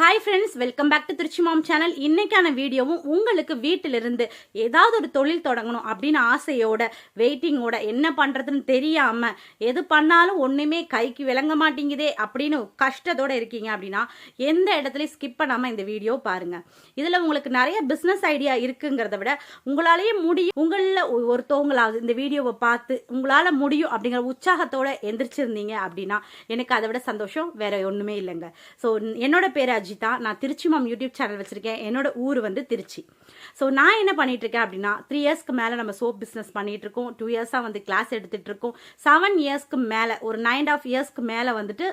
Hi friends welcome back to Trichy mom channel இன்னைக்கான வீடியோவும் உங்களுக்கு வீட்டிலிருந்து ஏதாவது ஒரு தொழில் தொடங்கணும் அப்படின்னு ஆசையோட வெயிட்டிங்கோட என்ன பண்ணுறதுன்னு தெரியாமல் எது பண்ணாலும் ஒன்றுமே கைக்கு விளங்க மாட்டேங்குதே அப்படின்னு கஷ்டத்தோட இருக்கீங்க அப்படின்னா எந்த இடத்துலையும் ஸ்கிப் பண்ணாமல் இந்த வீடியோ பாருங்கள் இதில் உங்களுக்கு நிறைய பிஸ்னஸ் ஐடியா இருக்குங்கிறத விட உங்களாலேயே முடியும். உங்களில் ஒருத்தவங்களாவது இந்த வீடியோவை பார்த்து உங்களால் முடியும் அப்படிங்கிற உற்சாகத்தோடு எந்திரிச்சிருந்தீங்க அப்படின்னா எனக்கு அதை விட சந்தோஷம் வேற ஒன்றுமே இல்லைங்க. ஸோ என்னோட பேர் அஜிதா நான் திருச்சி மாம் யூடியூப் சேனல் வச்சிருக்கேன். என்னோட ஊர் வந்து திருச்சி. ஸோ நான் என்ன பண்ணிகிட்ருக்கேன் இருக்கேன் அப்படின்னா த்ரீ இயர்ஸ்க்கு மேலே நம்ம சோப் பிஸ்னஸ் பண்ணிகிட்ருக்கோம் இருக்கோம் டூ இயர்ஸாக வந்து கிளாஸ் எடுத்துகிட்டு இருக்கோம் செவன் இயர்ஸ்க்கு மேலே ஒரு நைன் ஆஃப் இயர்ஸ்க்கு மேலே வந்துட்டு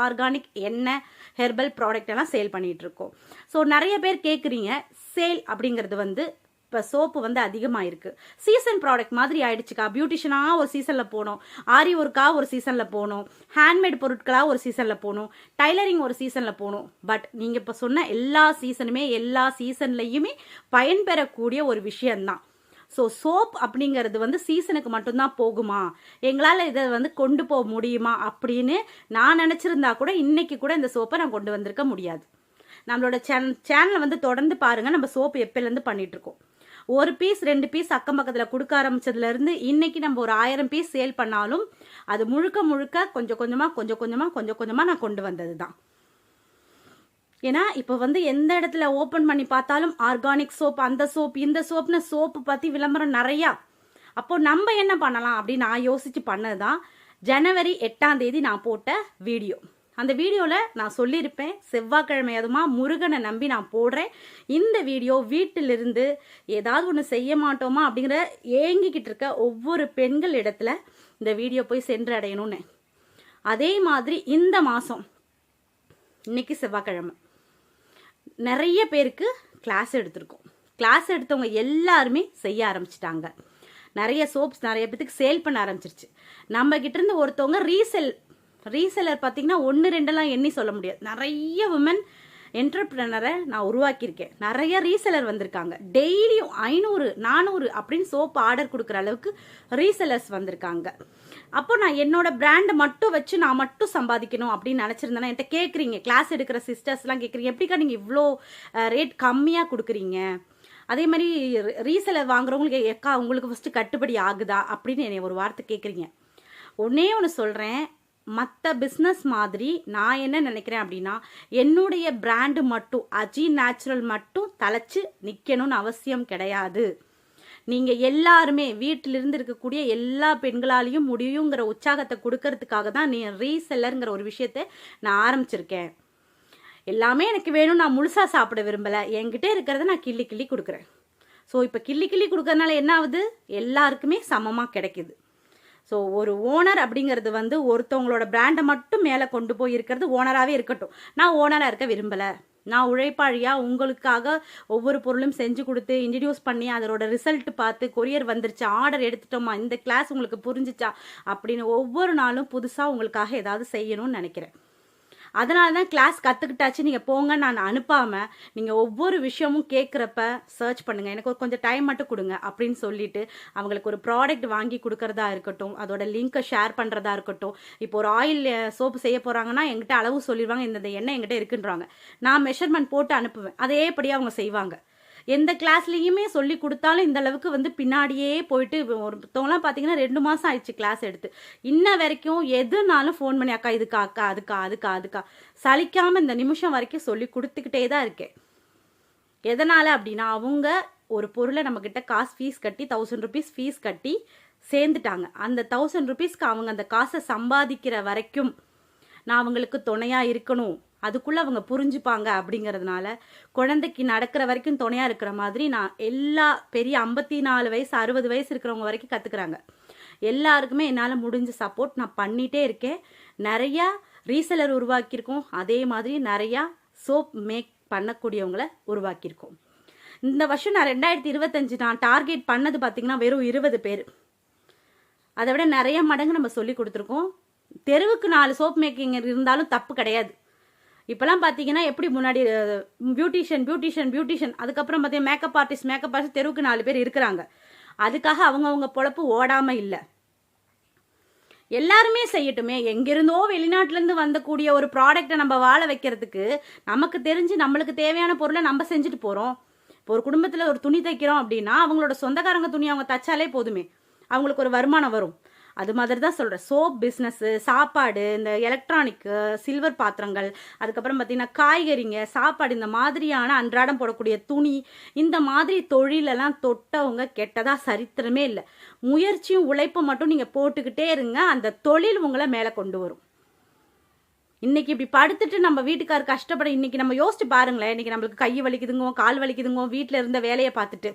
ஆர்கானிக் எண்ணெய் ஹெர்பல் ப்ராடக்ட் எல்லாம் சேல் பண்ணிகிட்ருக்கோம் ஸோ நிறைய பேர் கேட்குறீங்க சேல் அப்படிங்கிறது வந்து இப்போ சோப்பு வந்து அதிகமாக இருக்குது சீசன் ப்ராடக்ட் மாதிரி ஆயிடுச்சுக்கா. பியூட்டிஷனாக ஒரு சீசனில் போகணும் ஆரி ஒர்க்காக ஒரு சீசனில் போகணும் ஹேண்ட்மேட் பொருட்களாக ஒரு சீசனில் போகணும் டைலரிங் ஒரு சீசனில் போகணும் பட் நீங்கள் இப்போ சொன்ன எல்லா சீசனுமே எல்லா சீசன்லையுமே பயன்பெறக்கூடிய ஒரு விஷயம்தான். ஸோ சோப் அப்படிங்கிறது வந்து சீசனுக்கு மட்டும்தான் போகுமா? எங்களால் இதை வந்து கொண்டு போக முடியுமா? அப்படின்னு நான் நினச்சிருந்தா கூட இன்னைக்கு கூட இந்த சோப்பை நான் கொண்டு வந்திருக்க முடியாது. நம்மளோட சேனல் சேனலை வந்து தொடர்ந்து பாருங்கள் நம்ம சோப்பு எப்போலேருந்து பண்ணிகிட்ருக்கோம் இருக்கோம்? ஒரு பீஸ் ரெண்டு பீஸ் அக்கம் பக்கத்தில் கொடுக்க ஆரம்பித்ததுலேருந்து இன்றைக்கி இன்னைக்கு நம்ம ஒரு ஆயிரம் பீஸ் சேல் பண்ணாலும் அது முழுக்க முழுக்க கொஞ்சம் கொஞ்சமாக கொஞ்சம் கொஞ்சமாக கொஞ்சம் கொஞ்சமாக நான் கொண்டு வந்தது தான் ஏன்னா இப்போ வந்து எந்த இடத்துல ஓப்பன் பண்ணி பார்த்தாலும் ஆர்கானிக் சோப் அந்த சோப் இந்த சோப்னு சோப்பு பற்றி விளம்பரம் நிறையா. அப்போ நம்ம என்ன பண்ணலாம் அப்படின்னு நான் யோசித்து பண்ணது தான் ஜனவரி எட்டாம் தேதி நான் போட்ட வீடியோ. அந்த வீடியோவில் நான் சொல்லியிருப்பேன் செவ்வாய்க்கிழமை அதுமா முருகனை நம்பி நான் போடுறேன். இந்த வீடியோ வீட்டிலிருந்து ஏதாவது ஒன்று செய்ய மாட்டோமா அப்படிங்கிற ஏங்கிக்கிட்டு இருக்க ஒவ்வொரு பெண்கள் இடத்துல இந்த வீடியோ போய் சென்றடையணும்னு. அதே மாதிரி இந்த மாதம் இன்னைக்கு செவ்வாய்க்கிழமை நிறைய பேருக்கு கிளாஸ் எடுத்திருக்கோம். கிளாஸ் எடுத்தவங்க எல்லாருமே செய்ய ஆரம்பிச்சிட்டாங்க. நிறைய சோப்ஸ் நிறைய பேத்துக்கு சேல் பண்ண ஆரம்பிச்சிருச்சு. நம்ம கிட்ட இருந்து ஒருத்தவங்க ரீசெல் ரீசெலர் பார்த்தீங்கன்னா ஒன்று ரெண்டெல்லாம் எண்ணி சொல்ல முடியாது. நிறைய உமன் என்டர்பிரினரை நான் உருவாக்கியிருக்கேன். நிறைய ரீசெலர் வந்திருக்காங்க. டெய்லியும் ஐநூறு நானூறு அப்படின்னு சோப்பு ஆர்டர் கொடுக்குற அளவுக்கு ரீசெலர்ஸ் வந்திருக்காங்க. அப்போ நான் என்னோட பிராண்டை மட்டும் வச்சு நான் மட்டும் சம்பாதிக்கணும் அப்படின்னு நினச்சிருந்தேன்னா என்கிட்ட கேட்குறீங்க கிளாஸ் எடுக்கிற சிஸ்டர்ஸ்லாம் கேட்குறீங்க எப்படிக்கா நீங்கள் இவ்வளோ ரேட் கம்மியாக கொடுக்குறீங்க? அதே மாதிரி ரீசெலர் வாங்குறவங்களுக்கு எக்கா உங்களுக்கு ஃபஸ்ட்டு கட்டுப்படி ஆகுதா? அப்படின்னு என்னை ஒரு வார்த்தை கேட்குறீங்க ஒன்னே ஒன்று சொல்கிறேன் மற்ற பிஸ்னஸ் மாதிரி நான் என்ன நினைக்கிறேன் அப்படின்னா என்னுடைய பிராண்டு மட்டும் அஜி நேச்சுரல் மட்டும் தலைச்சு நிற்கணும்னு அவசியம் கிடையாது. நீங்கள் எல்லாருமே வீட்டிலிருந்து இருக்கக்கூடிய எல்லா பெண்களாலையும் முடியுங்கிற உற்சாகத்தை கொடுக்கறதுக்காக தான் நீ ரீசெல்லருங்கிற ஒரு விஷயத்த நான் ஆரம்பிச்சிருக்கேன். எல்லாமே எனக்கு வேணும் நான் முழுசாக சாப்பிட விரும்பலை. என்கிட்ட இருக்கிறத நான் கிள்ளி கிள்ளி கொடுக்குறேன். ஸோ இப்போ கிள்ளி கிள்ளி கொடுக்கறதுனால என்ன ஆகுது? எல்லாருக்குமே சமமாக கிடைக்குது. ஸோ ஒரு ஓனர் அப்படிங்கிறது வந்து ஒருத்தவங்களோட பிராண்டை மட்டும் மேலே கொண்டு போய் இருக்கிறது ஓனராகவே இருக்கட்டும். நான் ஓனராக இருக்க விரும்பலை. நான் உழைப்பாளியாக உங்களுக்காக ஒவ்வொரு பொருளும் செஞ்சு கொடுத்து இன்ட்ரடியூஸ் பண்ணி அதோட ரிசல்ட் பார்த்து கொரியர் வந்துருச்சு ஆர்டர் எடுத்துட்டோமா இந்த கிளாஸ் உங்களுக்கு புரிஞ்சிச்சா அப்படின்னு ஒவ்வொரு நாளும் புதுசாக உங்களுக்காக ஏதாவது செய்யணும்னு நினைக்கிறேன். அதனால தான் கிளாஸ் கற்றுக்கிட்டாச்சு நீங்கள் போங்க நான் அனுப்பாமல் நீங்கள் ஒவ்வொரு விஷயமும் கேட்குறப்ப சர்ச் பண்ணுங்கள் எனக்கு ஒரு கொஞ்சம் டைம் மட்டும் கொடுங்க அப்படின்னு சொல்லிட்டு அவங்களுக்கு ஒரு ப்ராடக்ட் வாங்கி கொடுக்கறதா இருக்கட்டும் அதோட லிங்க்கை ஷேர் பண்ணுறதா இருக்கட்டும். இப்போ ஒரு ஆயில் சோப்பு செய்ய போகிறாங்கன்னா எங்கிட்ட அளவு சொல்லிடுவாங்க இந்த எண்ணெய் எங்கிட்ட இருக்குன்றாங்க. நான் மெஷர்மெண்ட் போட்டு அனுப்புவேன். அதேபடியாக அவங்க செய்வாங்க. எந்த கிளாஸ்லேயுமே சொல்லி கொடுத்தாலும் இந்த அளவுக்கு வந்து பின்னாடியே போயிட்டு ஒருத்தவங்களாம் பார்த்தீங்கன்னா ரெண்டு மாதம் ஆயிடுச்சு கிளாஸ் எடுத்து. இன்ன வரைக்கும் எதுனாலும் ஃபோன் பண்ணி அக்கா இதுக்கா அக்கா அதுக்கா அதுக்கா அதுக்கா. சலிக்காமல் இந்த நிமிஷம் வரைக்கும் சொல்லி கொடுத்துக்கிட்டே தான் இருக்கேன். எதனால் அப்படின்னா அவங்க ஒரு பொருளை நம்மக்கிட்ட காசு ஃபீஸ் கட்டி தௌசண்ட் ருபீஸ் ஃபீஸ் கட்டி சேர்ந்துட்டாங்க. அந்த தௌசண்ட் ருபீஸ்க்கு அவங்க அந்த காசை சம்பாதிக்கிற வரைக்கும் நான் அவங்களுக்கு துணையாக இருக்கணும். அதுக்குள்ளே அவங்க புரிஞ்சுப்பாங்க அப்படிங்கிறதுனால குழந்தைக்கு நடக்கிற வரைக்கும் துணையாக இருக்கிற மாதிரி நான் எல்லா பெரிய ஐம்பத்தி நாலு வயசு அறுபது வயசு இருக்கிறவங்க வரைக்கும் கற்றுக்குறாங்க எல்லாருக்குமே என்னால் முடிஞ்ச சப்போர்ட் நான் பண்ணிகிட்டே இருக்கேன். நிறையா ரீசெலர் உருவாக்கியிருக்கோம். அதே மாதிரி நிறையா சோப் மேக் பண்ணக்கூடியவங்களை உருவாக்கியிருக்கோம். இந்த வருஷம் நான் ரெண்டாயிரத்தி இருபத்தஞ்சு நான் டார்கெட் பண்ணது பார்த்திங்கன்னா வெறும் இருபது பேர். அதை விட நிறைய மடங்கு நம்ம சொல்லி கொடுத்துருக்கோம். தெருவுக்கு நாலு சோப் மேக்கிங் இருந்தாலும் தப்பு கிடையாது. இப்போலாம் பார்த்தீங்கன்னா எப்படி முன்னாடி பியூட்டிஷியன் பியூட்டிஷியன் பியூட்டிஷியன் அதுக்கப்புறம் பார்த்தீங்கன்னா மேக்கப் ஆர்டிஸ்ட் மேக்கப் ஆர்டிஸ்ட் தெருவுக்கு நாலு பேர் இருக்கிறாங்க. அதுக்காக அவங்கவுங்க பொழப்பு ஓடாமல் இல்லை. எல்லாருமே செய்யட்டுமே. எங்கிருந்தோ வெளிநாட்டிலேருந்து வந்தக்கூடிய ஒரு ப்ராடக்ட்டை நம்ம வாழ வைக்கிறதுக்கு நமக்கு தெரிஞ்சு நம்மளுக்கு தேவையான பொருளை நம்ம செஞ்சுட்டு போகிறோம் இப்போ ஒரு குடும்பத்தில் ஒரு துணி தைக்கிறோம் அப்படின்னா அவங்களோட சொந்தக்காரங்க துணி அவங்க தச்சாலே போதுமே. அவங்களுக்கு ஒரு வருமானம் வரும். அது மாதிரி தான் சொல்கிறேன் சோப் பிஸ்னஸ்ஸு சாப்பாடு இந்த எலக்ட்ரானிக்கு சில்வர் பாத்திரங்கள் அதுக்கப்புறம் பார்த்தீங்கன்னா காய்கறிங்க சாப்பாடு இந்த மாதிரியான அன்றாடம் போடக்கூடிய துணி இந்த மாதிரி தொழிலெல்லாம் தொட்டவங்க கெட்டதாக சரித்திரமே இல்லை. முயற்சியும் உழைப்பும் மட்டும் நீங்கள் போட்டுக்கிட்டே இருங்க அந்த தொழில் உங்களை மேலே கொண்டு வரும். இன்னைக்கு இப்படி படுத்துட்டு நம்ம வீட்டுக்கார் கஷ்டப்பட இன்னைக்கு நம்ம யோசிச்சு பாருங்களேன் இன்னைக்கு நம்மளுக்கு கை வலிக்குதுங்கோ கால் வலிக்குதுங்கோ வீட்டில் இருந்த வேலையை பார்த்துட்டு.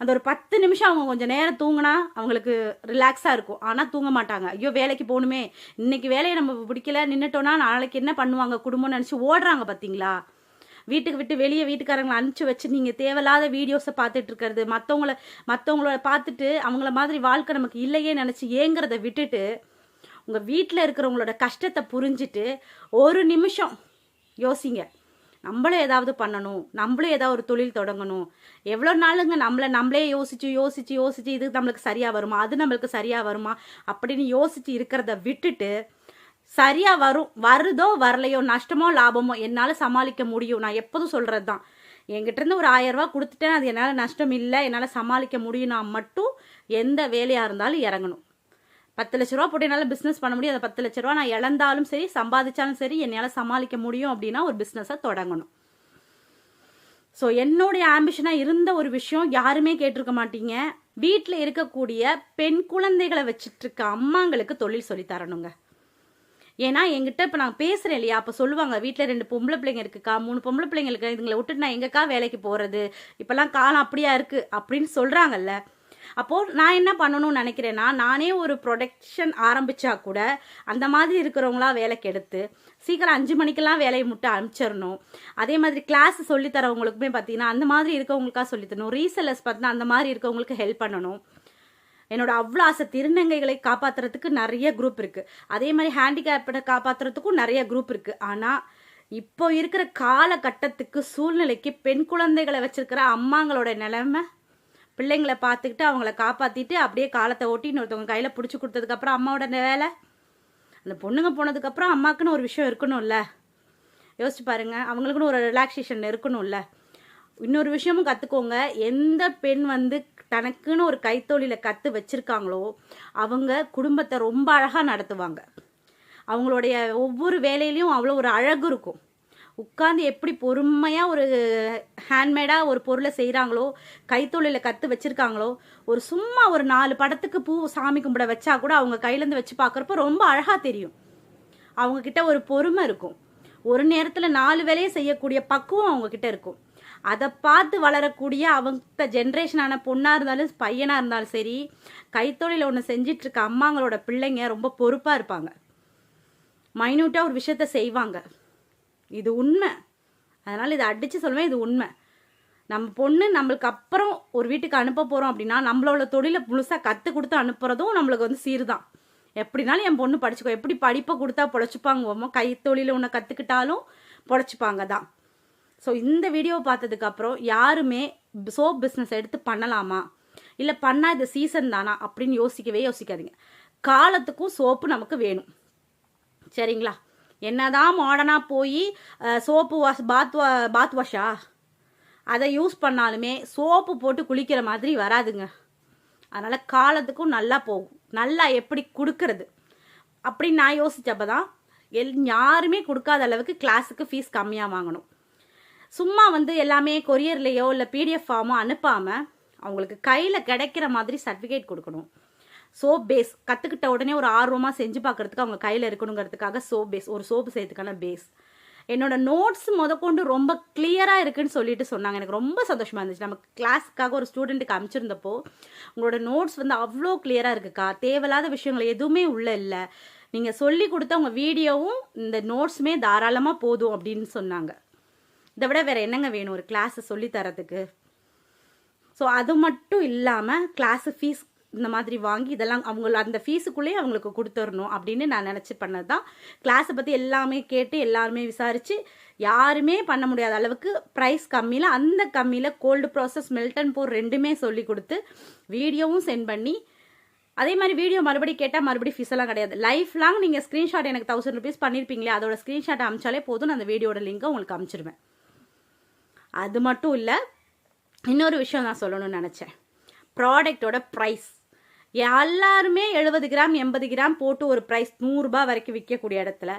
அந்த ஒரு பத்து நிமிஷம் அவங்க கொஞ்சம் நேரம் தூங்கினா அவங்களுக்கு ரிலாக்ஸாக இருக்கும். ஆனால் தூங்க மாட்டாங்க. ஐயோ வேலைக்கு போகணுமே. இன்னைக்கு வேலையை நம்ம பிடிக்கல நின்றுட்டோன்னா நாளைக்கு என்ன பண்ணுவாங்க? குடும்பம்னு நினச்சி ஓடுறாங்க பார்த்தீங்களா வீட்டுக்கு விட்டு வெளியே வீட்டுக்காரங்களை அனுப்பிச்சு வச்சு நீங்கள் தேவையில்லாத வீடியோஸை பார்த்துட்டு இருக்கிறது மற்றவங்கள மற்றவங்கள பார்த்துட்டு அவங்கள மாதிரி வாழ்க்கை நமக்கு இல்லையே நினச்சி ஏங்கிறத விட்டுட்டு உங்கள் வீட்டில் இருக்கிறவங்களோட கஷ்டத்தை புரிஞ்சுட்டு ஒரு நிமிஷம் யோசிங்க. நம்மளும் ஏதாவது பண்ணணும். நம்மளும் ஏதாவது ஒரு தொழில் தொடங்கணும். எவ்வளோ நாளுங்க நம்மளை நம்மளே யோசிச்சு யோசிச்சு யோசிச்சு இது நம்மளுக்கு சரியாக வருமா? அது நம்மளுக்கு சரியாக வருமா? அப்படின்னு யோசிச்சு இருக்கிறத விட்டுட்டு சரியாக வரும் வருதோ வரலையோ நஷ்டமோ லாபமோ என்னால் சமாளிக்க முடியும். நான் எப்போதும் சொல்கிறது தான் என்கிட்டருந்து ஒரு ஆயிரம் கொடுத்துட்டேன். அது என்னால் நஷ்டம் இல்லை. என்னால் சமாளிக்க முடியும்னா மட்டும் எந்த வேலையாக இருந்தாலும் இறங்கணும். பத்து லட்ச ரூபா போட்டு என்னால் பிஸ்னஸ் பண்ண முடியும். அந்த பத்து லட்ச ரூபா நான் இழந்தாலும் சரி சம்பாதிச்சாலும் சரி என்னால் சமாளிக்க முடியும் அப்படின்னா ஒரு பிஸ்னஸை தொடங்கணும். ஸோ என்னுடைய ஆம்பிஷனாக இருந்த ஒரு விஷயம் யாருமே கேட்டிருக்க மாட்டீங்க. வீட்டில் இருக்கக்கூடிய பெண் குழந்தைகளை வச்சுட்டு இருக்க அம்மாங்களுக்கு தொழில் சொல்லி தரணுங்க. ஏன்னா எங்கிட்ட இப்போ நான் பேசுகிறேன் இல்லையா? அப்போ சொல்லுவாங்க வீட்டில் ரெண்டு பொம்பளை பிள்ளைங்க இருக்குக்கா மூணு பொம்பளை பிள்ளைங்களுக்கு இதுங்களை விட்டுட்டு நான் எங்கக்கா வேலைக்கு போகிறது இப்போல்லாம் காலம் அப்படியா இருக்குது அப்படின்னு சொல்கிறாங்கல்ல அப்போது நான் என்ன பண்ணணும்னு நினைக்கிறேன்னா நானே ஒரு ப்ரொடக்ஷன் ஆரம்பித்தா கூட அந்த மாதிரி இருக்கிறவங்களா வேலைக்கு எடுத்து சீக்கிரம் அஞ்சு மணிக்கெல்லாம் வேலையை முட்டை அனுப்பிச்சிடணும் அதே மாதிரி கிளாஸ் சொல்லித்தரவங்களுக்குமே பார்த்தீங்கன்னா அந்த மாதிரி இருக்கவங்களுக்காக சொல்லித்தரணும் ரீசெல்லர்ஸ் பார்த்தீங்கன்னா அந்த மாதிரி இருக்கவங்களுக்கு ஹெல்ப் பண்ணணும். என்னோட அவ்வளோ ஆசை திருநங்கைகளை காப்பாற்றுறதுக்கு நிறைய குரூப் இருக்குது அதே மாதிரி ஹேண்டிகேப்டை காப்பாற்றுறதுக்கும் நிறைய குரூப் இருக்குது ஆனால் இப்போ இருக்கிற காலகட்டத்துக்கு சூழ்நிலைக்கு பெண் குழந்தைகளை வச்சிருக்கிற அம்மாங்களோட நிலைமை பிள்ளைங்களை பார்த்துக்கிட்டு அவங்கள காப்பாற்றிட்டு அப்படியே காலத்தை ஓட்டி இன்னொருத்தவங்க கையில் பிடிச்சி கொடுத்ததுக்கப்புறம் அம்மாவோட வேலை. அந்த பொண்ணுங்க போனதுக்கப்புறம் அம்மாக்குன்னு ஒரு விஷயம் இருக்கணும்ல. யோசிச்சு பாருங்கள் அவங்களுக்குன்னு ஒரு ரிலாக்ஸேஷன் இருக்கணும்ல. இன்னொரு விஷயமும் கற்றுக்கோங்க எந்த பெண் வந்து தனக்குன்னு ஒரு கைத்தொழிலை கற்று வச்சுருக்காங்களோ அவங்க குடும்பத்தை ரொம்ப அழகாக நடத்துவாங்க. அவங்களுடைய ஒவ்வொரு வேலையிலையும் அவ்வளோ ஒரு அழகு இருக்கும். உட்காந்து எப்படி பொறுமையாக ஒரு ஹேண்ட்மேடாக ஒரு பொருளை செய்கிறாங்களோ கைத்தொழிலை கற்று வச்சுருக்காங்களோ ஒரு சும்மா ஒரு நாலு படத்துக்கு பூ சாமி கும்பிட வச்சா கூட அவங்க கையிலேருந்து வச்சு பார்க்குறப்ப ரொம்ப அழகாக தெரியும். அவங்கக்கிட்ட ஒரு பொறுமை இருக்கும். ஒரு நேரத்தில் நாலு வேலையை செய்யக்கூடிய பக்குவம் அவங்கக்கிட்ட இருக்கும். அதை பார்த்து வளரக்கூடிய அவங்க ஜென்ரேஷனான பொண்ணாக இருந்தாலும் பையனாக இருந்தாலும் சரி கைத்தொழில் ஒன்று செஞ்சிட்ருக்க அம்மாங்களோட பிள்ளைங்க ரொம்ப பொறுப்பாக இருப்பாங்க. மைன்யூட்டாக ஒரு விஷயத்த செய்வாங்க. இது உண்மை. அதனால் இதை அடித்து சொல்லுவேன் இது உண்மை. நம்ம பொண்ணு நம்மளுக்கு அப்புறம் ஒரு வீட்டுக்கு அனுப்ப போகிறோம் அப்படின்னா நம்மளோட தொழிலை முழுசாக கற்றுக் கொடுத்து அனுப்புறதும் நம்மளுக்கு வந்து சீர் தான் எப்படினாலும் என் பொண்ணு படிச்சுக்கோ. எப்படி படிப்பை கொடுத்தா பொழைச்சிப்பாங்க கை தொழில ஒன்று கற்றுக்கிட்டாலும் பொழைச்சிப்பாங்க தான். ஸோ இந்த வீடியோ பார்த்ததுக்கப்புறம் யாருமே சோப் பிஸ்னஸ் எடுத்து பண்ணலாமா? இல்லை பண்ணால் இது சீசன் தானா? அப்படின்னு யோசிக்கவே யோசிக்காதீங்க. காலத்துக்கும் சோப்பு நமக்கு வேணும். சரிங்களா? என்னதான் மாடர்னாக போய் சோப்பு வாஷ் பாத் வா பாத் வாஷா அதை யூஸ் பண்ணாலுமே சோப்பு போட்டு குளிக்கிற மாதிரி வராதுங்க. அதனால் காலத்துக்கும் நல்லா போகும். நல்லா எப்படி கொடுக்கறது? அப்படின்னு நான் யோசித்தப்போ தான் எல் யாருமே கொடுக்காத அளவுக்கு கிளாஸுக்கு ஃபீஸ் கம்மியாக வாங்கணும். சும்மா வந்து எல்லாமே கொரியர்லேயோ இல்லை பிடிஎஃப் ஃபார்மோ அனுப்பாமல் அவங்களுக்கு கையில் கிடைக்கிற மாதிரி சர்டிஃபிகேட் கொடுக்கணும். சோப் பேஸ் கற்றுக்கிட்ட உடனே ஒரு ஆர்வமாக செஞ்சு பார்க்குறதுக்கு அவங்க கையில் இருக்கணுங்கிறதுக்காக சோப் பேஸ் ஒரு சோப்பு செய்யறதுக்கான பேஸ் என்னோட நோட்ஸ் முதற்கொண்டு ரொம்ப கிளியராக இருக்குன்னு சொல்லிட்டு சொன்னாங்க. எனக்கு ரொம்ப சந்தோஷமாக இருந்துச்சு. நம்ம கிளாஸுக்காக ஒரு ஸ்டூடெண்ட்டுக்கு அமைச்சிருந்தப்போ உங்களோட நோட்ஸ் வந்து அவ்வளோ கிளியராக இருக்குக்கா. தேவையில்லாத விஷயங்கள் எதுவுமே உள்ள இல்லை. நீங்கள் சொல்லி கொடுத்த உங்கள் வீடியோவும் இந்த நோட்ஸுமே தாராளமாக போதும் அப்படின்னு சொன்னாங்க. இதை விட வேறு என்னங்க வேணும்? ஒரு கிளாஸை சொல்லி தரத்துக்கு. ஸோ அது மட்டும் இல்லாமல் கிளாஸு ஃபீஸ் இந்த மாதிரி வாங்கி இதெல்லாம் அவங்க அந்த ஃபீஸுக்குள்ளேயே அவங்களுக்கு கொடுத்துடணும் அப்படின்னு நான் நினச்சி பண்ணது தான் கிளாஸை பற்றி எல்லாமே கேட்டு எல்லாருமே விசாரித்து யாருமே பண்ண முடியாத அளவுக்கு ப்ரைஸ் கம்மியில் அந்த கம்மியில் கோல்டு ப்ராசஸ் மெல்டன் போர் ரெண்டுமே சொல்லி கொடுத்து வீடியோவும் சென்ட் பண்ணி அதே மாதிரி வீடியோ மறுபடியும் கேட்டால் மறுபடியும் ஃபீஸ் எல்லாம் கிடையாது. லைஃப் லாங் நீங்கள் ஸ்க்ரீன்ஷாட் எனக்கு தௌசண்ட் ருபீஸ் பண்ணியிருப்பீங்களே அதோட ஸ்க்ரீன்ஷாட் அமிச்சாலே போதும். நான் அந்த வீடியோட லிங்கை உங்களுக்கு அனுப்பிச்சிடுவேன் அது மட்டும் இல்லை இன்னொரு விஷயம் நான் சொல்லணும்னு நினச்சேன். ப்ராடக்டோட ப்ரைஸ் எல்லாருமே எழுபது கிராம் எண்பது கிராம் போட்டு ஒரு ப்ரைஸ் நூறுரூபா வரைக்கும் விற்கக்கூடிய இடத்துல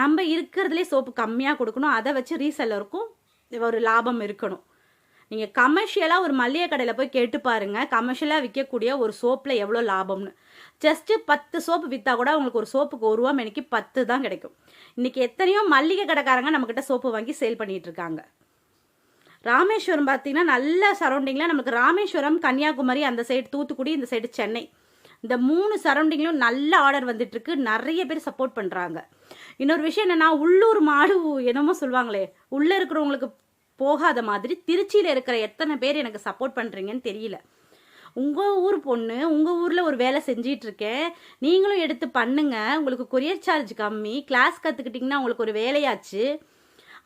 நம்ம இருக்கிறதுலே சோப்பு கம்மியாக கொடுக்கணும். அதை வச்சு ரீசெல்லருக்கும் ஒரு லாபம் இருக்கணும். நீங்கள் கமர்ஷியலாக ஒரு மளிகை கடையில் போய் கேட்டு பாருங்கள் கமர்ஷியலாக விற்கக்கூடிய ஒரு சோப்பில் எவ்வளோ லாபம்னு. ஜஸ்ட்டு பத்து சோப்பு விற்றா கூட உங்களுக்கு ஒரு சோப்புக்கு ஒரு ரூபா மணிக்கு பத்து தான் கிடைக்கும். இன்றைக்கி எத்தனையோ மல்லிகை கடைக்காரங்க நம்மக்கிட்ட சோப்பு வாங்கி சேல் பண்ணிகிட்டு இருக்காங்க. ராமேஸ்வரம் பார்த்தீங்கன்னா நல்ல சரௌண்டிங்கில் நமக்கு ராமேஸ்வரம் கன்னியாகுமரி அந்த சைடு தூத்துக்குடி இந்த சைடு சென்னை. இந்த மூணு சரௌண்டிங்லையும் நல்ல ஆர்டர் வந்துட்டுருக்கு. நிறைய பேர் சப்போர்ட் பண்ணுறாங்க இன்னொரு விஷயம் என்னென்னா உள்ளூர் மாடு என்னமோ சொல்லுவாங்களே உள்ளே இருக்கிறவங்களுக்கு போகாத மாதிரி திருச்சியில் இருக்கிற எத்தனை பேர் எனக்கு சப்போர்ட் பண்ணுறீங்கன்னு தெரியல. உங்கள் ஊர் பொண்ணு உங்கள் ஊரில் ஒரு வேலை செஞ்சிகிட்ருக்கேன் நீங்களும் எடுத்து பண்ணுங்க. உங்களுக்கு கொரியர் சார்ஜ் கம்மி. கிளாஸ் கற்றுக்கிட்டிங்கன்னா உங்களுக்கு ஒரு வேலையாச்சு.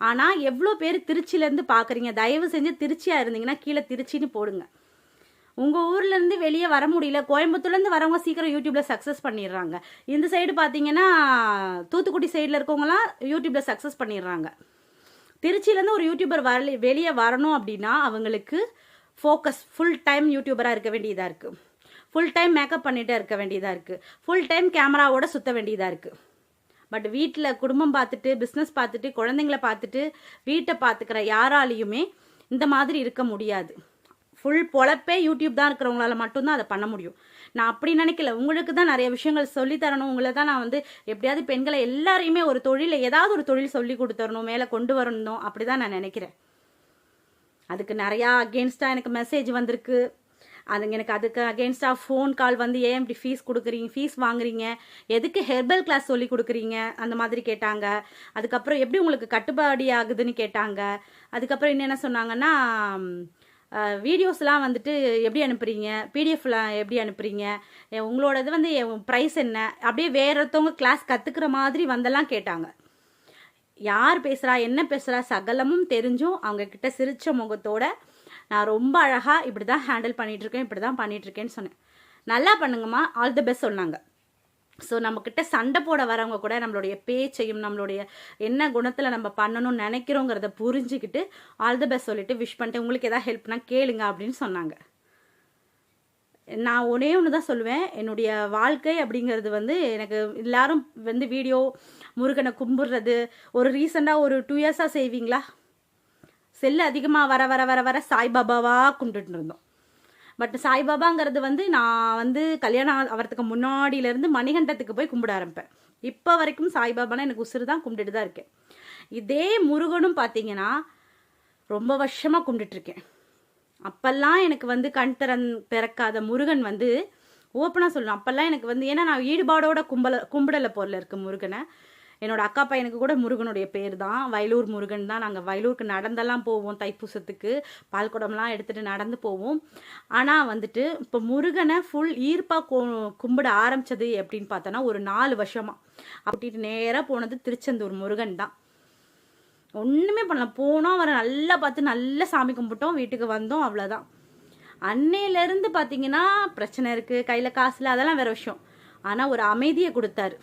ஆனால் எவ்வளோ பேர் திருச்சியிலேருந்து பார்க்குறீங்க தயவு செஞ்சு திருச்சியாக இருந்தீங்கன்னா கீழே திருச்சின்னு போடுங்க. உங்கள் ஊர்லேருந்து வெளியே வர முடியல. கோயம்புத்தூர்லேருந்து வரவங்க சீக்கிரம் யூடியூப்பில் சக்ஸஸ் பண்ணிடுறாங்க. இந்த சைடு பார்த்தீங்கன்னா தூத்துக்குடி சைடில் இருக்கவங்களாம் யூடியூப்பில் சக்ஸஸ் பண்ணிடுறாங்க. திருச்சியிலேருந்து ஒரு யூடியூபர் வர வெளியே வரணும் அப்படின்னா அவங்களுக்கு ஃபோக்கஸ் ஃபுல் டைம் யூடியூபராக இருக்க வேண்டியதாக இருக்குது ஃபுல் டைம் மேக்கப் பண்ணிகிட்டே இருக்க வேண்டியதாக இருக்குது ஃபுல் டைம் கேமராவோட சுற்ற வேண்டியதாக இருக்குது பட் வீட்டில் குடும்பம் பார்த்துட்டு பிஸ்னஸ் பார்த்துட்டு குழந்தைங்கள பார்த்துட்டு வீட்டை பார்த்துக்கிற யாராலையுமே இந்த மாதிரி இருக்க முடியாது. ஃபுல் பொழப்பே யூடியூப் தான் இருக்கிறவங்களால மட்டும்தான் அதை பண்ண முடியும். நான் அப்படி நினைக்கல. உங்களுக்கு தான் நிறைய விஷயங்கள் சொல்லித்தரணும் உங்களை தான் நான் வந்து எப்படியாவது பெண்களை எல்லாரையுமே ஒரு தொழில் ஏதாவது ஒரு தொழில் சொல்லி கொடுத்துடணும் மேலே கொண்டு வரணும். அப்படி தான் நான் நினைக்கிறேன். அதுக்கு நிறையா அகேன்ஸ்டாக எனக்கு மெசேஜ் வந்திருக்கு. அதுங்க எனக்கு அதுக்கு அகேன்ஸ்டாக ஃபோன் கால் வந்து ஏன் இப்படி ஃபீஸ் கொடுக்குறீங்க? ஃபீஸ் வாங்குறீங்க? எதுக்கு ஹெர்பல் கிளாஸ் சொல்லி கொடுக்குறீங்க? அந்த மாதிரி கேட்டாங்க. அதுக்கப்புறம் எப்படி உங்களுக்கு கட்டுப்பாடி ஆகுதுன்னு கேட்டாங்க. அதுக்கப்புறம் என்னென்ன சொன்னாங்கன்னா வீடியோஸ்லாம் வந்துட்டு எப்படி அனுப்புகிறீங்க பிடிஎஃப்லாம் எப்படி அனுப்புகிறீங்க உங்களோடது வந்து ப்ரைஸ் என்ன? அப்படியே வேற ஒருத்தவங்க கிளாஸ் கற்றுக்கிற மாதிரி வந்தெல்லாம் கேட்டாங்க. யார் பேசுகிறா என்ன பேசுகிறா சகலமும் தெரிஞ்சும் அவங்கக்கிட்ட சிரிச்ச முகத்தோட நான் ரொம்ப அழகாக இப்படி தான் ஹேண்டில் பண்ணிகிட்ருக்கேன் இப்படி தான் பண்ணிகிட்ருக்கேன்னு சொன்னேன். நல்லா பண்ணுங்கம்மா. ஆல் தி பெஸ்ட் சொன்னாங்க. ஸோ நம்மக்கிட்ட சண்டை போட வரவங்க கூட நம்மளுடைய பேச்சையும் நம்மளுடைய என்ன குணத்தில் நம்ம பண்ணணும்னு நினைக்கிறோங்கிறத புரிஞ்சுக்கிட்டு ஆல் தி பெஸ்ட் சொல்லிட்டு விஷ் பண்ணிட்டு உங்களுக்கு எதாவது ஹெல்ப்னா கேளுங்க அப்படின்னு சொன்னாங்க. நான் ஒரே ஒன்று தான் சொல்லுவேன். என்னுடைய வாழ்க்கை அப்படிங்கிறது வந்து எனக்கு எல்லாரும் வந்து வீடியோ முருகனை கும்பிடுறது. ஒரு ரீசெண்டாக ஒரு டூ இயர்ஸாக செய்வீங்களா? செல்லு அதிகமாக வர வர வர வர சாய்பாபாவாக கும்பிட்டுட்டு இருந்தோம். பட் சாய்பாபாங்கிறது வந்து நான் வந்து கல்யாணம் ஆகிறதுக்கு முன்னாடியிலேருந்து மணிகண்டத்துக்கு போய் கும்பிட ஆரம்பிப்பேன். இப்போ வரைக்கும் சாய்பாபானா எனக்கு உசுறு தான் கும்பிட்டுட்டு தான் இருக்கேன். இதே முருகனும் பார்த்தீங்கன்னா ரொம்ப வருஷமாக கும்பிட்டுட்ருக்கேன் அப்போல்லாம் எனக்கு வந்து கண் திறன் பிறக்காத முருகன் வந்து ஓப்பனாக சொல்லணும். அப்போல்லாம் எனக்கு வந்து ஏன்னா நான் ஈடுபாடோட கும்பல கும்பிடலை போரில் இருக்கு முருகனை. என்னோட அக்கா பையனுக்கு கூட முருகனுடைய பேர் தான் வயலூர் முருகன் தான். நாங்கள் வயலூருக்கு நடந்தெல்லாம் போவோம் தைப்பூசத்துக்கு. பால்குடம்லாம் எடுத்துகிட்டு நடந்து போவோம். ஆனால் வந்துட்டு இப்போ முருகனை ஃபுல் ஈர்ப்பாக கும்பிட ஆரம்பித்தது எப்படின்னு பார்த்தோன்னா ஒரு நாலு வருஷமாக அப்படின்ட்டு நேராக போனது திருச்செந்தூர் முருகன் தான். ஒன்றுமே பண்ணலாம் போனோம் அவரை நல்லா பார்த்து நல்லா சாமி கும்பிட்டோம். வீட்டுக்கு வந்தோம் அவ்வளோதான் அன்னையிலேருந்து பார்த்தீங்கன்னா பிரச்சனை இருக்குது கையில் காசில் அதெல்லாம் வேறு விஷயம். ஆனால் ஒரு அமைதியை கொடுத்தாரு.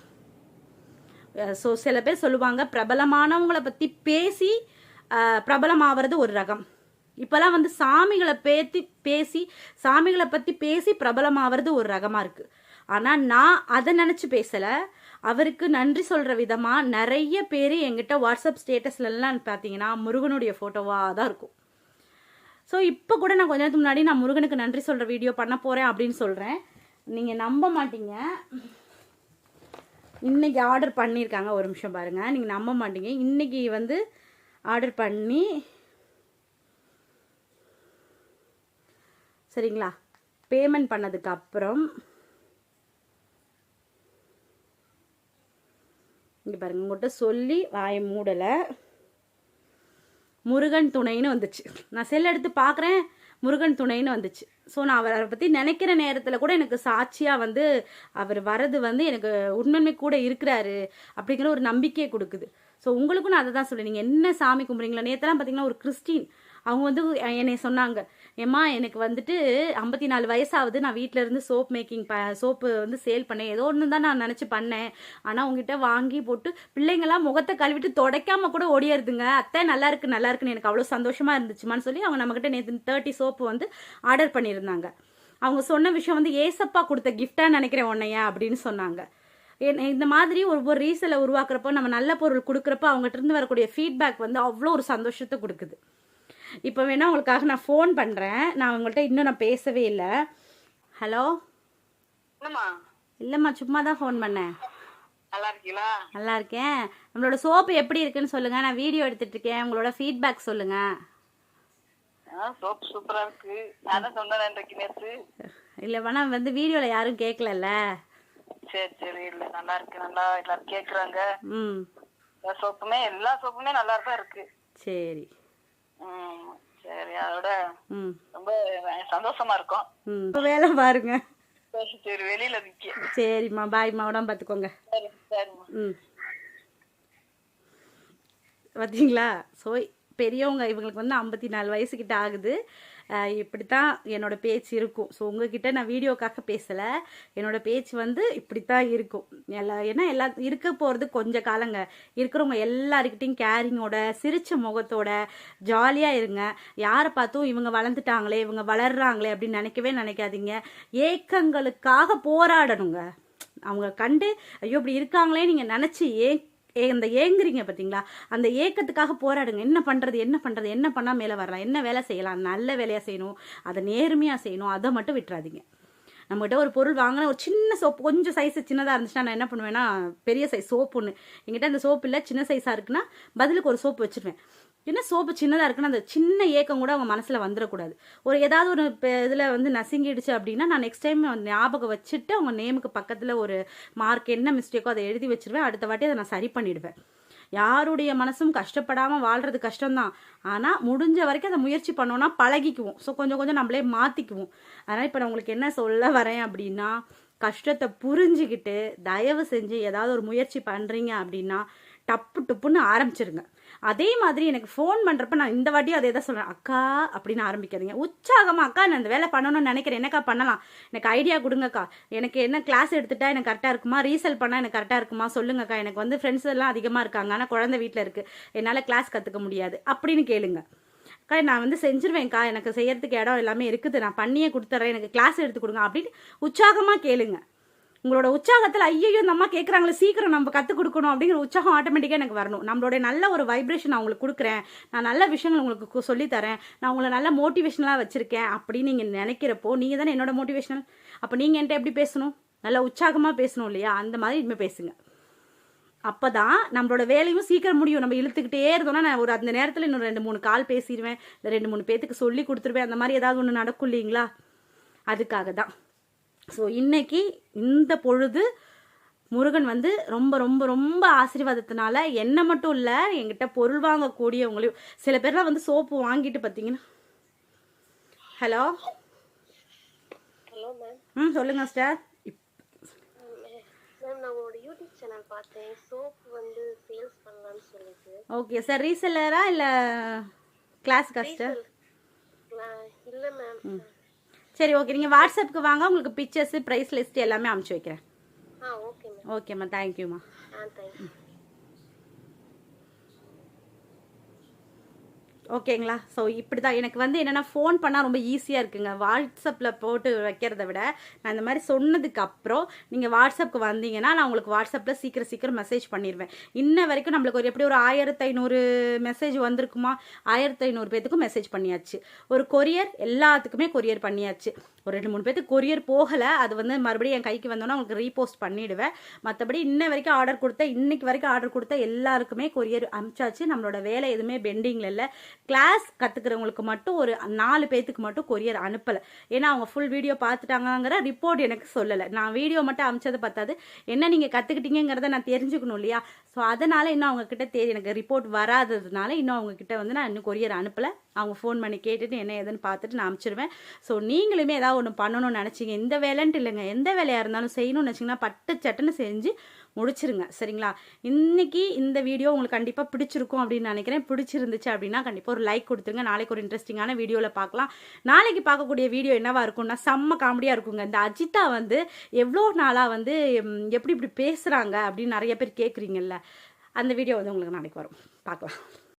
ஸோ சில பேர் சொல்லுவாங்க பிரபலமானவங்களை பற்றி பேசி பிரபலமாகிறது ஒரு ரகம். இப்போல்லாம் வந்து சாமிகளை பேத்தி பேசி சாமிகளை பற்றி பேசி பிரபலமாகிறது ஒரு ரகமாக இருக்குது ஆனால் நான் அதை நினச்சி பேசலை. அவருக்கு நன்றி சொல்கிற விதமாக நிறைய பேர் எங்கிட்ட வாட்ஸ்அப் ஸ்டேட்டஸ்லலாம் பார்த்தீங்கன்னா முருகனுடைய ஃபோட்டோவாக தான் இருக்கும். ஸோ இப்போ கூட நான் கொஞ்ச நேரத்துக்கு முன்னாடி நான் முருகனுக்கு நன்றி சொல்கிற வீடியோ பண்ண போகிறேன் அப்படின்னு சொல்கிறேன் நீங்கள் நம்ப மாட்டீங்க. இன்றைக்கி ஆர்டர் பண்ணியிருக்காங்க. ஒரு நிமிஷம் பாருங்கள் நீங்கள் நம்ப மாட்டீங்க. இன்றைக்கி வந்து ஆர்டர் பண்ணி சரிங்களா? பேமெண்ட் பண்ணதுக்கு அப்புறம் இங்கே பாருங்க. உங்கள்கிட்ட சொல்லி வாயை மூடலை. முருகன் துணைன்னு வந்துச்சு. நான் செல் எடுத்து பார்க்குறேன். முருகன் துணைன்னு வந்துச்சு. ஸோ நான் அவரை பற்றி நினைக்கிற நேரத்தில் கூட எனக்கு சாட்சியாக வந்து அவர் வரது வந்து எனக்கு உண்மைமை கூட இருக்கிறாரு அப்படிங்கிற ஒரு நம்பிக்கையை கொடுக்குது. ஸோ உங்களுக்கும் நான் அதை தான் சொல்லுவேன் நீங்கள் என்ன சாமி கும்பிட்றீங்களா நேற்றுலாம் பார்த்தீங்கன்னா ஒரு கிறிஸ்டின். அவங்க வந்து என்னை சொன்னாங்க. ஏம்மா எனக்கு வந்துட்டு ஐம்பத்தி நாலு வயசாகுது. நான் வீட்டில் இருந்து சோப் மேக்கிங் ப சோப்பு வந்து சேல் பண்ணேன். ஏதோ ஒன்று தான் நான் நினச்சி பண்ணேன். ஆனால் உங்ககிட்ட வாங்கி போட்டு பிள்ளைங்களாம் முகத்தை கழுவிட்டு தொடக்காம கூட ஓடியாருதுங்க. அத்தை நல்லா இருக்கு நல்லா இருக்குன்னு எனக்கு அவ்வளோ சந்தோஷமா இருந்துச்சுமான்னு சொல்லி அவங்க நம்மக்கிட்ட நேற்று தேர்ட்டி சோப்பு வந்து ஆர்டர் பண்ணியிருந்தாங்க. அவங்க சொன்ன விஷயம் வந்து ஏசப்பா கொடுத்த கிஃப்டாக நினைக்கிறேன் உன்னைய அப்படின்னு சொன்னாங்க. இந்த மாதிரி ஒவ்வொரு ரீசலை உருவாக்குறப்போ நம்ம நல்ல பொருள் கொடுக்குறப்போ அவங்ககிட்ட இருந்து வரக்கூடிய ஃபீட்பேக் வந்து அவ்வளோ ஒரு சந்தோஷத்தை கொடுக்குது. இப்போ வேணா உங்களுக்காக நான் ஃபோன் பண்ணுறேன் நான் உங்கள்கிட்ட இன்னும் நான் பேசவே இல்லை. ஹலோ இல்லைம்மா. சும்மா தான் ஃபோன் பண்ணேன். நல்லா இருக்கீங்களா? நல்லா இருக்கேன். நம்மளோட சோப்பு எப்படி இருக்குன்னு சொல்லுங்க. நான் வீடியோ எடுத்துட்டு இருக்கேன். உங்களோட ஃபீட்பேக் சொல்லுங்க. சோப் சூப்பரா இருக்கு. நான் தான் சொன்னேன் இல்லை வேணா வந்து வீடியோவில் யாரும் கேட்கலல்ல சரி சரி இல்ல நல்லா இருக்கு நல்லா எல்லாரும் கேக்குறாங்க. ம். சோப்புமே எல்லா சோப்புமே நல்லா தான் இருக்கு. சரி. சரி அதோட ரொம்ப சந்தோஷமா இருக்கும். வேலை பாருங்க. சரி வெளியில நிக்க. சரிம்மா பாய்மா உடம்பு பார்த்துக்கோங்க. சரி சரிம்மா. ம். பார்த்தீங்களா ஸோ பெரியவங்க இவங்களுக்கு வந்து ஐம்பத்தி நாலு வயசுக்கிட்ட ஆகுது. இப்படி தான் என்னோட பேச்சு இருக்கும். ஸோ உங்ககிட்ட நான் வீடியோக்காக பேசலை. என்னோட பேச்சு வந்து இப்படி தான் இருக்கும். எல்லா ஏன்னா எல்லா இருக்க போகிறது கொஞ்சம் காலங்க. இருக்கிறவங்க எல்லாருக்கிட்டையும் கேரிங்கோட சிரிச்ச முகத்தோட ஜாலியாக இருங்க. யாரை பார்த்தும் இவங்க வளர்ந்துட்டாங்களே இவங்க வளர்றாங்களே அப்படின்னு நினைக்கவே நினைக்காதீங்க. ஏக்கங்களுக்காக போராடணுங்க. அவங்க கண்டு ஐயோ இப்படி இருக்காங்களே நீங்கள் நினச்சி ஏ ஏ அந்த ஏங்குறீங்க பார்த்தீங்களா அந்த ஏக்கத்துக்காக போராடுங்க. என்ன பண்ணுறது என்ன பண்ணுறது என்ன பண்ணால் மேலே வரலாம்? என்ன வேலை செய்யலாம்? நல்ல வேலையாக செய்யணும். அதை நேர்மையாக செய்யணும். அதை மட்டும் விட்டுறாதீங்க. நம்மகிட்ட ஒரு பொருள் வாங்கினா ஒரு சின்ன சோப்பு கொஞ்சம் சைஸ் சின்னதாக இருந்துச்சுன்னா நான் என்ன பண்ணுவேன்னா பெரிய சைஸ் சோப்பு ஒன்று எங்கிட்ட அந்த சோப்பு இல்லை சின்ன சைஸாக இருக்குன்னா பதிலுக்கு ஒரு சோப்பு வச்சுருவேன். என்ன சோப்பு சின்னதாக இருக்குன்னு அந்த சின்ன ஏக்கம் கூட அவங்க மனசில் வந்துடக்கூடாது ஒரு ஏதாவது ஒரு இதில் வந்து நசுங்கிடுச்சு அப்படின்னா நான் நெக்ஸ்ட் டைம் ஞாபகம் வச்சுட்டு அவங்க நேமுக்கு பக்கத்தில் ஒரு மார்க் என்ன மிஸ்டேக்கோ அதை எழுதி வச்சிருவேன். அடுத்த வாட்டி அதை நான் சரி பண்ணிடுவேன். யாருடைய மனசும் கஷ்டப்படாமல் வாழ்கிறது கஷ்டம்தான். ஆனால் முடிஞ்ச வரைக்கும் அதை முயற்சி பண்ணோன்னா பழகிக்குவோம். ஸோ கொஞ்சம் கொஞ்சம் நம்மளே மாற்றிக்குவோம் அதனால் இப்போ நான் உங்களுக்கு என்ன சொல்ல வரேன் அப்படின்னா கஷ்டத்தை புரிஞ்சுக்கிட்டு தயவு செஞ்சு ஏதாவது ஒரு முயற்சி பண்ணுறீங்க அப்படின்னா டப்பு டப்புன்னு ஆரம்பிச்சிருங்க. அதே மாதிரி எனக்கு ஃபோன் பண்ணுறப்ப நான் இந்த வாட்டியும் அதே தான் சொல்கிறேன் அக்கா அப்படின்னு ஆரம்பிக்காதீங்க. உற்சாகமாக அக்கா நான் இந்த வேலை பண்ணணும்னு நினைக்கிறேன். என்னக்கா பண்ணலாம்? எனக்கு ஐடியா கொடுங்கக்கா. எனக்கு என்ன கிளாஸ் எடுத்துட்டா எனக்கு கரெக்டாக இருக்குமா? ரீசல் பண்ணால் எனக்கு கரெக்டாக இருக்குமா? சொல்லுங்கக்கா. எனக்கு வந்து ஃப்ரெண்ட்ஸ் எல்லாம் அதிகமாக இருக்காங்க. ஆனால் குழந்தை வீட்டில் இருக்குது என்னால் கிளாஸ் கற்றுக்க முடியாது. அப்படின்னு கேளுங்க. அக்கா நான் வந்து செஞ்சிருவேன்க்கா. எனக்கு செய்யறதுக்கு இடம் எல்லாமே இருக்குது. நான் பண்ணியே கொடுத்துட்றேன் எனக்கு கிளாஸ் எடுத்து கொடுங்க. அப்படின்னு உற்சாகமாக கேளுங்க. உங்களோட உற்சாகத்தில் ஐயோ இந்த அம்மா கேட்குறாங்களே சீக்கிரம் நம்ம கற்றுக் கொடுக்கணும் அப்படிங்கிற உற்சாகம் ஆட்டோமேட்டிக்காக எனக்கு வரணும். நம்மளுடைய நல்ல ஒரு வைப்ரேஷன் நான் உங்களுக்கு கொடுக்குறேன். நான் நல்ல விஷயங்கள் உங்களுக்கு சொல்லித்தரேன். நான் உங்களை நல்ல மோட்டிவேஷனலாக வச்சுருக்கேன் அப்படின்னு நீங்கள் நினைக்கிறப்போ நீங்கள் தானே என்னோட மோட்டிவேஷனல் அப்போ நீங்கள் என்கிட்ட எப்படி பேசணும்? நல்லா உற்சாகமாக பேசணும் இல்லையா? அந்த மாதிரி இனிமேல் பேசுங்க. அப்போ தான் நம்மளோட வேலையும் சீக்கிரம் முடியும். நம்ம இழுத்துக்கிட்டே இருந்தோம்னா நான் ஒரு அந்த நேரத்தில் இன்னும் ரெண்டு மூணு கால் பேசிடுவேன் இல்லை ரெண்டு மூணு பேத்துக்கு சொல்லி கொடுத்துருவேன். அந்த மாதிரி ஏதாவது ஒன்று நடக்கும் இல்லைங்களா? அதுக்காக தான் ஸோ இன்னைக்கு இந்த பொழுது முருகன் வந்து ரொம்ப ரொம்ப ரொம்ப ஆசீர்வாதத்தினால என்ன மட்டும் இல்லை என்கிட்ட பொருள் வாங்கக்கூடியவங்களையும் சில பேர்லாம் வந்து சோப்பு வாங்கிட்டு பார்த்தீங்கன்னா ஹலோ ம் சொல்லுங்க சொல்லிட்டு. ஓகே சார் ரீசெல்லரா இல்லை கிளாஸ் காஸ்டர் இல்லை மேம் சரி ஓகே நீங்கள் வாட்ஸ்அப்புக்கு வாங்க. உங்களுக்கு பிக்சர்ஸு ப்ரைஸ் லிஸ்ட் எல்லாமே அமுச்சு வைக்கிறேன். ஓகேம்மா தேங்க்யூம்மா ஆ தேங்க்யூ ஓகேங்களா? ஸோ இப்படி தான் எனக்கு வந்து என்னென்னா ஃபோன் பண்ணால் ரொம்ப ஈஸியாக இருக்குங்க. வாட்ஸ்அப்பில் போட்டு வைக்கிறத விட நான் இந்த மாதிரி சொன்னதுக்கு அப்புறம் நீங்கள் வாட்ஸ்அப்புக்கு வந்தீங்கன்னா நான் உங்களுக்கு வாட்ஸ்அப்பில் சீக்கிரம் சீக்கிரம் மெசேஜ் பண்ணிடுவேன் இன்ன வரைக்கும் நம்மளுக்கு ஒரு எப்படி ஒரு ஆயிரத்து ஐநூறு மெசேஜ் வந்திருக்குமா? ஆயிரத்தி ஐநூறு பேத்துக்கும் மெசேஜ் பண்ணியாச்சு. ஒரு கொரியர் எல்லாத்துக்குமே கொரியர் பண்ணியாச்சு. ஒரு ரெண்டு மூணு பேத்துக்கு கொரியர் போகலை. அது வந்து மறுபடியும் என் கைக்கு வந்தோன்னா உங்களுக்கு ரீபோஸ்ட் பண்ணிடுவேன். மற்றபடி இன்ன வரைக்கும் ஆர்டர் கொடுத்த இன்னைக்கு வரைக்கும் ஆர்டர் கொடுத்த எல்லாருக்குமே கொரியர் அனுப்பிச்சாச்சு நம்மளோட வேலை எதுவுமே பெண்டிங்கில் இல்லை. கிளாஸ் கற்றுக்கிறவங்களுக்கு மட்டும் ஒரு நாலு பேத்துக்கு மட்டும் கொரியர் அனுப்பலை. ஏன்னா அவங்க ஃபுல் வீடியோ பார்த்துட்டாங்கங்கிற ரிப்போர்ட் எனக்கு சொல்லலை. நான் வீடியோ மட்டும் அனுப்பிச்சது பார்த்தாது என்ன நீங்கள் கற்றுக்கிட்டீங்கிறத நான் தெரிஞ்சுக்கணும் இல்லையா? ஸோ அதனால் இன்னும் அவங்க கிட்ட தெரி எனக்கு ரிப்போர்ட் வராததுனால இன்னும் அவங்கக்கிட்ட வந்து நான் இன்னும் கொரியர் அனுப்பலை. அவங்க ஃபோன் பண்ணி கேட்டுட்டு என்ன ஏதுன்னு பார்த்துட்டு நான் அனுப்பிச்சிடுவேன் ஸோ நீங்களுமே ஏதாவது ஒன்று பண்ணணும்னு நினச்சிங்க இந்த வேலைன்ட்டு இல்லைங்க. எந்த வேலையாக இருந்தாலும் செய்யணும்னு நினச்சிங்கன்னா பட்டு சட்டுன்னு செஞ்சு முடிச்சிருங்க சரிங்களா? இன்னைக்கு இந்த வீடியோ உங்களுக்கு கண்டிப்பாக பிடிச்சிருக்கும் அப்படின்னு நினைக்கிறேன். பிடிச்சிருந்துச்சு அப்படின்னா கண்டிப்பாக ஒரு லைக் கொடுத்துருங்க. நாளைக்கு ஒரு இன்ட்ரெஸ்டிங்கான வீடியோவில் பார்க்கலாம். நாளைக்கு பார்க்கக்கூடிய வீடியோ என்னவா இருக்கும்னா செம்ம காமெடியாக இருக்குங்க. இந்த அஜிதா வந்து எவ்வளோ நாளாக வந்து எப்படி இப்படி பேசுகிறாங்க அப்படின்னு நிறைய பேர் கேட்குறீங்கல்ல அந்த வீடியோ வந்து உங்களுக்கு நாளைக்கு வரும். பார்க்கலாம்.